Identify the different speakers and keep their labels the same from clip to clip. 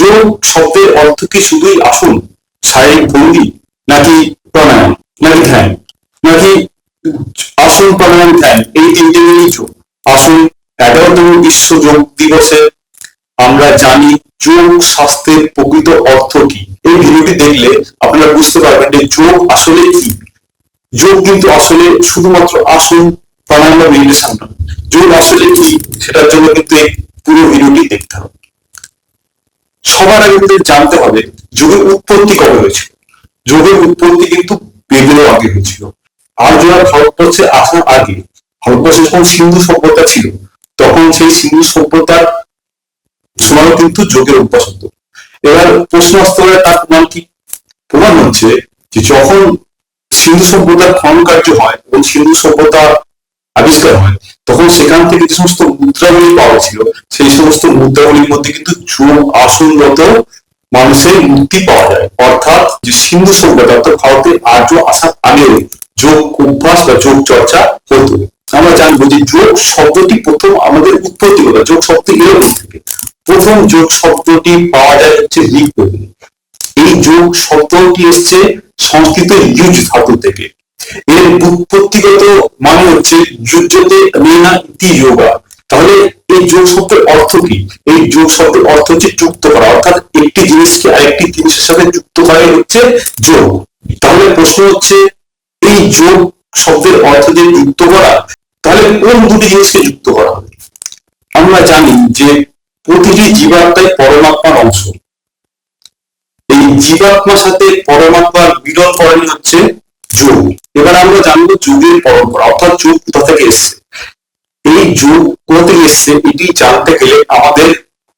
Speaker 1: যোগ শব্দের অর্থ কি শুধুই আসন শারীরিক ভঙ্গি, নাকি প্রাণায়াম, নাকি ধ্যান, নাকি আসন প্রাণায়াম, ধ্যান? এই তিনটে মিলেই যোগ আসুন এগারোতম বিশ্ব যোগ দিবসে আমরা জানি যোগ স্বাস্থ্যের প্রকৃত অর্থ কি। এই ভিডিওটি দেখলে আপনারা বুঝতে পারবেন যে যোগ আসলে কি। যোগ কিন্তু আসলে শুধুমাত্র আসন প্রাণায়াম বা মেডিটেশন নয়। যোগ আসলে কি, সেটার জন্য কিন্তু এই পুরো ভিডিওটি দেখতে হবে। সবার আগে কিন্তু জানতে হবে, যোগের উৎপত্তি কবে হয়েছিল? যোগের উৎপত্তি কিন্তু বেদেরও আগে হয়েছিল। আর যারা ভারতবর্ষে আসার আগে, ভারতবর্ষে যখন সিন্ধু সভ্যতা ছিল, তখন সেই সিন্ধু সভ্যতার সময় কিন্তু যোগের অভ্যাস হতো এবার প্রশ্ন আসতে তার প্রমাণ কি? প্রমাণ হচ্ছে যে যখন সিন্ধু সভ্যতার খনন কার্য হয় এবং সিন্ধু সভ্যতা আবিষ্কার হয় তখন সেখান থেকে যে সমস্ত মুদ্রাগুলি পাওয়া ছিল, সেই সমস্ত মুদ্রাগুলির মধ্যে কিন্তু যোগ আসনরত মানুষের মুক্তি পাওয়া যায়। অর্থাৎ যে সিন্ধু সভ্যতা, অর্থাৎ ভারতে আর্য আসার আগেও যোগ অভ্যাস বা যোগ চর্চা হতো। আমরা জানব যে যোগ শব্দটি প্রথম আমাদের উৎপত্তি কথা যোগ শব্দ এলো কোথা থেকে। প্রথম যোগ শব্দটি পাওয়া যায় হচ্ছে ঋগ্বেদে। এই যোগ শব্দটি এসছে সংস্কৃত ইউজ ধাতু থেকে। এর উৎপত্তিগত মানে হচ্ছে যুদ্ধতে মেনা ইতি যোগা। তাহলে এই যোগ শব্দের অর্থ কি? এই যোগ শব্দের অর্থ হচ্ছে যুক্ত করা। অর্থাৎ একটি জিনিসকে আরেকটি জিনিসের সাথে যুক্ত করাই হচ্ছে যোগ। তাহলে প্রশ্ন হচ্ছে, এই যোগ শব্দের অর্থ যে যুক্ত করা, তাহলে কোন দুটি জিনিসকে যুক্ত করা হবে? আমরা জানি যে প্রতিটি জীবাত্মাই পরমাত্মার অংশ। এই জীবাত্মার সাথে পরমাত্মার মিলন করাই হচ্ছে যোগ এবার আমরা জানব যোগের পরম্পরা, অর্থাৎ যোগ কোথা থেকে এসছে। এই যোগ কোথা থেকে এসছে, এটি জানতে গেলে আমাদের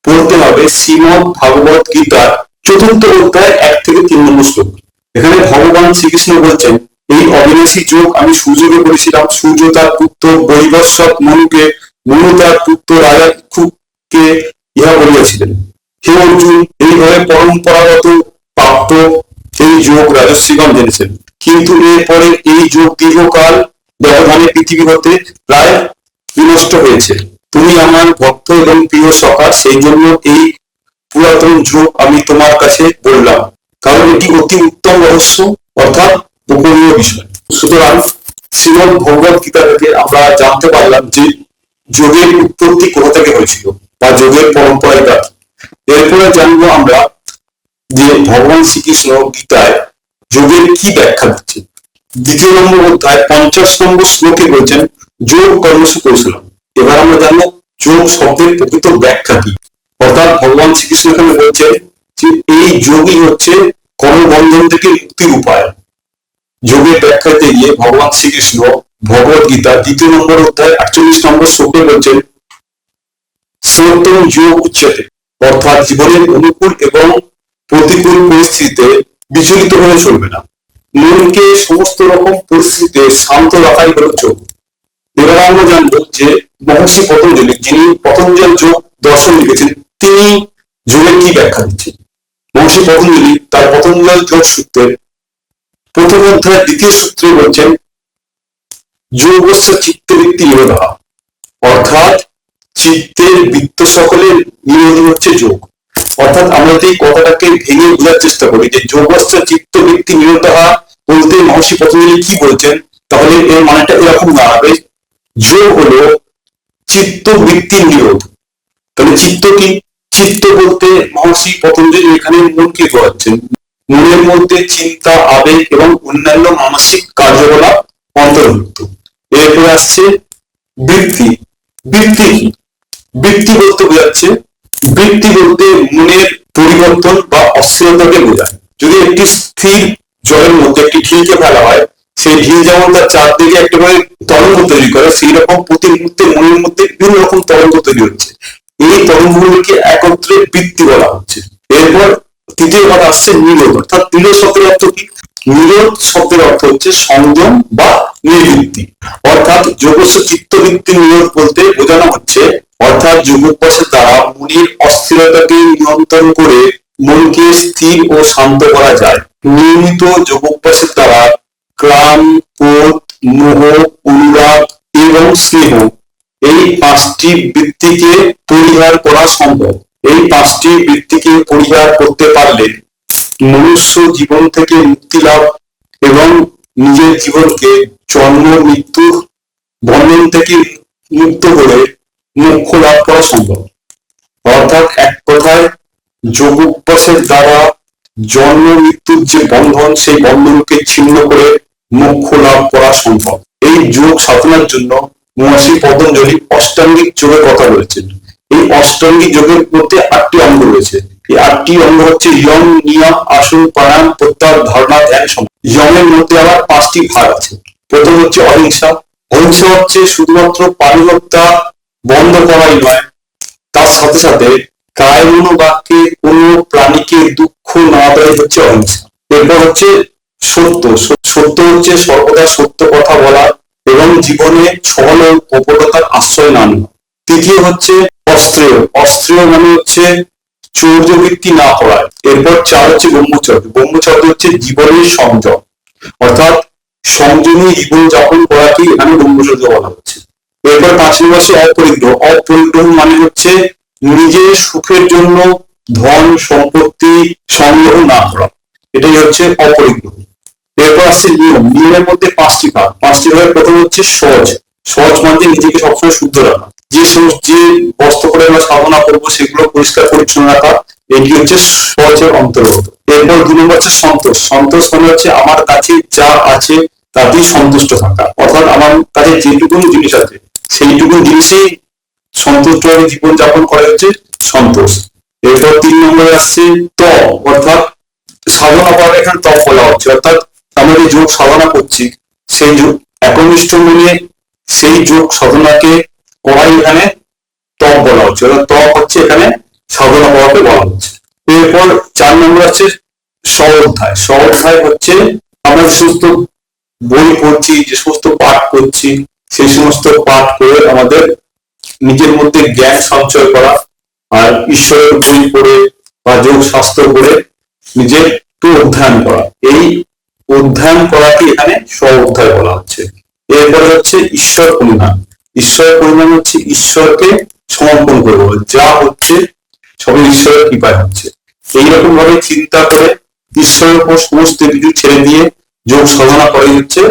Speaker 1: পড়তে হবে শ্রীমদ ভাগবত গীতার চতুর্থ অধ্যায় এক থেকে তিন নম্বর শ্লোক। এখানে ভগবান শ্রীকৃষ্ণ বলছেন, এই অবিনাশী যোগ আমি সূর্যকে বলেছিলাম সূর্য তার পুত্র বৈবস্বত মনুকে, মনু তার পুত্র রাজা ইক্ষুকে ইহা বলিয়াছিলেন। হে অর্জুন, এইভাবে পরম্পরাগত প্রাপ্ত এই যোগ রাজস্বীগণ জেনেছেন। কিন্তু এরপরে এই যোগ দীর্ঘকাল ব্যবধানে পৃথিবী হতে প্রায় বিনষ্ট হয়েছে। তুমি আমার ভক্ত এবং প্রিয় সখা, সেই জন্য এই পুরাতন যোগ আমি তোমার কাছে বললাম। কারণ এটি অতি উত্তম রহস্য, অর্থাৎ গোপনীয় বিষয়। সুতরাং শ্রীমদ ভগবত গীতা থেকে আমরা জানতে পারলাম যে যোগের উৎপত্তি কোথা থেকে হয়েছিল বা যোগের পরম্পরায় এরপরে জানব আমরা যে ভগবান শ্রীকৃষ্ণ গীতায় যোগের কি ব্যাখ্যা দিচ্ছে? দ্বিতীয় নম্বর অধ্যায় পঞ্চাশ নম্বর শ্লোকে বলছেন, যোগ কর্মসু কৌশল এবার আমরা জানব যোগ শব্দের প্রকৃত ব্যাখ্যা কি। অর্থাৎ ভগবান শ্রীকৃষ্ণ এখানে বলছে যে এই যোগই হচ্ছে কর্মবন্ধন থেকে মুক্তির উপায়। যোগের ব্যাখ্যাতে গিয়ে ভগবান শ্রীকৃষ্ণ ভগবত গীতা দ্বিতীয় নম্বর অধ্যায় আটচল্লিশ নম্বর শ্লোকে বলছেন সত্যম যোগ উচ্চতে। অর্থাৎ জীবনের অনুকূল এবং প্রতিকূল পরিস্থিতিতে বিচলিত হয়ে চলবে না। মনকে সমস্ত রকম পরিস্থিতিতে শান্ত রাখাই হল যোগ। এবার আমরা যে মহর্ষি পতঞ্জলি, যিনি পতঞ্জল যোগ দর্শন লিখেছেন, তিনি যোগের কি ব্যাখ্যা দিচ্ছেন? মহর্ষি পতঞ্জলি তার পতঞ্জল যোগ সূত্রের প্রথম অধ্যায় দ্বিতীয় সূত্রে বলছেন, যোগস্য চিত্তবৃত্তি নিরোধা অর্থাৎ চিত্তের বৃত্ত সকলের নিরোধ হচ্ছে যোগ। অর্থাৎ আমরা যদি কথাটাকে ভেঙে বোঝার চেষ্টা করি যে যোগস্য চিত্তবৃত্তি নিরোধা বলতে মহর্ষি পতঞ্জলি কি বলছেন? তাহলে এর মানেটা এরকম দাঁড়াবে। যোগ হলো চিত্তবৃত্তি নিরোধ তাহলে চিত্ত কি? চিত্ত বলতে মহর্ষি পতঞ্জলি এখানে মনকে বোঝাচ্ছেন মনের মধ্যে চিন্তা, আবেগ এবং অন্যান্য মানসিক কার্যকলাপ অন্তর্ভুক্ত। এরপরে আসছে বৃত্তি। বৃত্তি কি? বৃত্তি বলতে বোঝাচ্ছে বৃত্তি বলতে মনের পরিবর্তন বা অস্থিরতাকে বোঝায়। যদি একটি স্থির জলের মধ্যে একটি ঢিলকে ফেলা হয়, সেই ঢিল যেমন তার চারদিকে একটা করে তরঙ্গ তৈরি করে সেই রকম প্রতি মুহূর্তে মনের মধ্যে বিভিন্ন রকম তরঙ্গ তৈরি হচ্ছে। এই তরঙ্গগুলোকে একত্রে বৃত্তি বলা হচ্ছে। এরপর তৃতীয় কথা আসছে নিরোধ, অর্থাৎ নিরোধ শব্দের অর্থ কি? নিরোধ শব্দের অর্থ হচ্ছে সংযম বা নিবৃত্তি। অর্থাৎ যোগস্ব নিরোধ বলতে বোঝানো হচ্ছে, অর্থাৎ যোগাভ্যাসের দ্বারা মনের অস্থিরতাকে নিয়ন্ত্রণ করে মনকে স্থির ও শান্ত করা যায়। নিয়মিত যোগাভ্যাসের দ্বারা ক্লাম ক্রোধ, মোহ, অনুরাগ এবং স্নেহ এই পাঁচটি বৃত্তিকে পরিহার করা সম্ভব। এই পাঁচটি বৃত্তিকে পরিহার করতে পারলে মনুষ্য জীবন থেকে মুক্তি লাভ এবং নিজের জীবনকে জন্ম, মৃত্যুর বন্ধন থেকে মুক্ত করে মোক্ষ লাভ করা সম্ভব। অর্থাৎ এক কথায় যোগ অভ্যাসের দ্বারা জন্ম, মৃত্যুর যে বন্ধন, সেই বন্ধনকে ছিন্ন করে মোক্ষ লাভ করা সম্ভব। এই যোগ সাধনার জন্য মহর্ষি পতঞ্জলি অষ্টাঙ্গিক যোগের কথা বলেছেন। এই অষ্টাঙ্গিক যোগের মধ্যে আটটি অঙ্গ রয়েছে। এই আটটি অঙ্গ হচ্ছে ইয়ম নিয়ম, আসন, প্রাণায়াম, প্রত্যাহার, ধারণা, ধ্যান, সমাধি। ইয়মের মধ্যে আবার পাঁচটি ভাগ আছে। প্রথম হচ্ছে অহিংসা অহিংসা হচ্ছে শুধুমাত্র পারিহত্যা বন্ধ করাই নয়, তার সাথে সাথে কায় বাক্যে কোনো প্রাণীকে দুঃখ না দেয় হচ্ছে অহিংসা। এরপর হচ্ছে সত্য। সত্য হচ্ছে সর্বদা সত্য কথা বলা এবং জীবনে ছল ও কপটতার আশ্রয় না তৃতীয় হচ্ছে অস্ত্রেয়। অস্ত্রেয় মানে হচ্ছে চৌর্যবৃত্তি না করা এরপর চার হচ্ছে ব্রহ্মচর্য। ব্রহ্মচর্য হচ্ছে জীবনের সংযম। অর্থাৎ সংযমী জীবনযাপন করাকেই এখানে ব্রহ্মচর্য বলা হচ্ছে। এরপর পাঁচ নম্বর আছে অপরিগ্রহ। অপরিগ্রহ মানে হচ্ছে নিজের সুখের জন্য ধন সম্পত্তি সংগ্রহ না করা। এটাই হচ্ছে অপরিগ্রহ। এরপর আসছে নিয়ম। নিয়মের মধ্যে পাঁচটি ভাগ। পাঁচটি ভাগের প্রথম হচ্ছে সহজ। সহজ মানে নিজেকে সবসময় শুদ্ধ রাখা। যে যে বস্ত্র করে আমরা সাধনা করব, সেগুলো পরিষ্কার, পরিচ্ছন্ন রাখা, এটি হচ্ছে সহজের অন্তর্গত। এরপর দুই নম্বর হচ্ছে সন্তোষ। সন্তোষ মানে হচ্ছে আমার কাছে যা আছে, তাতেই সন্তুষ্ট থাকা। অর্থাৎ আমার কাছে যেটুকুন জিনিস আছে সেইটুকু জিনিসেই সন্তুষ্ট হয়ে জীবন যাপন করে হচ্ছে সন্তোষ। এরপর তিন নম্বরে আসছে ত অর্থাৎ সাধনা করা এখানে তপ বলা হচ্ছে। অর্থাৎ আমরা যে যোগ সাধনা করছি, সেই যোগ একনিষ্ঠ মনে সেই যোগ সাধনাকে করাই এখানে তপ বলা হচ্ছে। অর্থাৎ তপ হচ্ছে এখানে সাধনা করাকে বলা হচ্ছে। এরপর চার নম্বর আছে স্বঅধ্যায় স্বঅধ্যায় হচ্ছে আমরা সমস্ত বই পড়ছি, যে সমস্ত পাঠ করছি, সেই সমস্ত পাঠ করে আমাদের নিজের মধ্যে জ্ঞান সঞ্চয় করা আর ঈশ্বরের বই পড়ে বা যোগ শাস্ত্র করে নিজের একটু অধ্যয়ন করা। এই অধ্যয়ন করাকে এখানে স্ব অধ্যায় বলা হচ্ছে। এরপরে হচ্ছে ঈশ্বর পরিণাম ঈশ্বর পরিণাম হচ্ছে ঈশ্বরকে সমর্পণ করব। যা হচ্ছে, সবই ঈশ্বরের কৃপায় হচ্ছে। এইরকম ভাবে চিন্তা করে ঈশ্বরের উপর সমস্ত কিছু ছেড়ে দিয়ে যোগ সাধনা করে হচ্ছে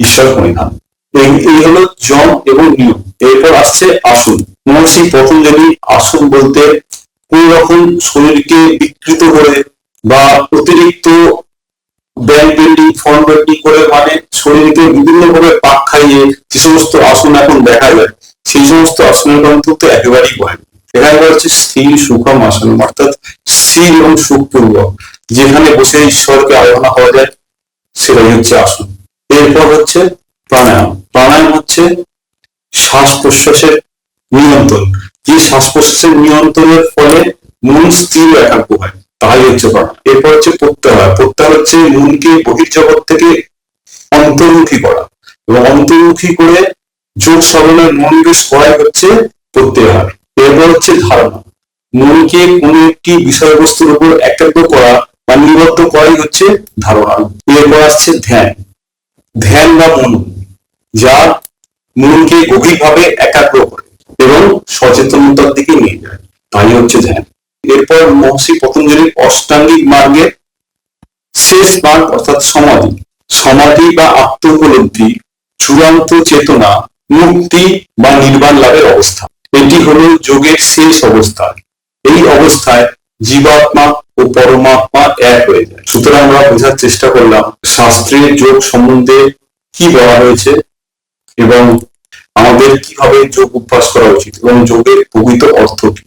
Speaker 1: ঈশ্বর পরিণাম। এই হলো জম এবং নিয়ম। এরপর আসছে আসন। মহর্ষি পতঞ্জলি আসন বলতে কোন রকম শরীরকে বিকৃত করে বা অতিরিক্ত ব্যাক বেন্ডিং ফ্রন্ট বেন্ডিং করে মানে শরীরকে বিভিন্ন ভাবে পাক খাইয়ে যে সমস্ত আসন এখন দেখা যায়, সেই সমস্ত আসনের অন্তত একেবারেই ভয় নেই। এখানে হচ্ছে স্থির সুখম আসন, অর্থাৎ স্থির এবং সুখপূর্বক। যেখানে বসে ঈশ্বরকে আরাধনা করা যায়, সেটাই হচ্ছে আসন। এরপর হচ্ছে প্রাণায়াম। প্রাণায়াম হচ্ছে শ্বাস প্রশ্বাসের নিয়ন্ত্রণ। যে শ্বাস প্রশ্বাসের নিয়ন্ত্রণের ফলে মন স্থির একাগ্র হয় তাই হচ্ছে প্রাণায়াম। এরপর হচ্ছে প্রত্যাহার। প্রত্যাহার হচ্ছে মনকে বহির্জগৎ থেকে অন্তর্মুখী করা। এবং অন্তর্মুখী করে যোগ সাধনের মনকে সহায় হচ্ছে প্রত্যাহার এরপর হচ্ছে ধারণা। মনকে কোনো একটি বিষয়বস্তুর উপর একাগ্র করা বা নিবদ্ধ করাই হচ্ছে ধারণা। এরপর আসছে ধ্যান। ধ্যান বা মন যা মনকে গভীরভাবে একাগ্র করে এবং সচেতনতার দিকে নিয়ে যায়। তাই হচ্ছে ধ্যান। এরপর মহর্ষি পতঞ্জলির অষ্টাঙ্গিক মার্গের শেষ মার্গ, অর্থাৎ সমাধি। সমাধি বা আত্ম উপলব্ধি চূড়ান্ত চেতনা, মুক্তি বা নির্বাণ লাভের অবস্থা। এটি হলো যোগের শেষ অবস্থা। এই অবস্থায় জীবাত্মা ও পরমাত্মা এক হয়ে যায়। সুতরাং আমরা বোঝার চেষ্টা করলাম, শাস্ত্রের যোগ সম্বন্ধে কি বলা হয়েছে এবং আমাদের কীভাবে যোগ অভ্যাস করা উচিত এবং যোগের প্রকৃত অর্থ কি?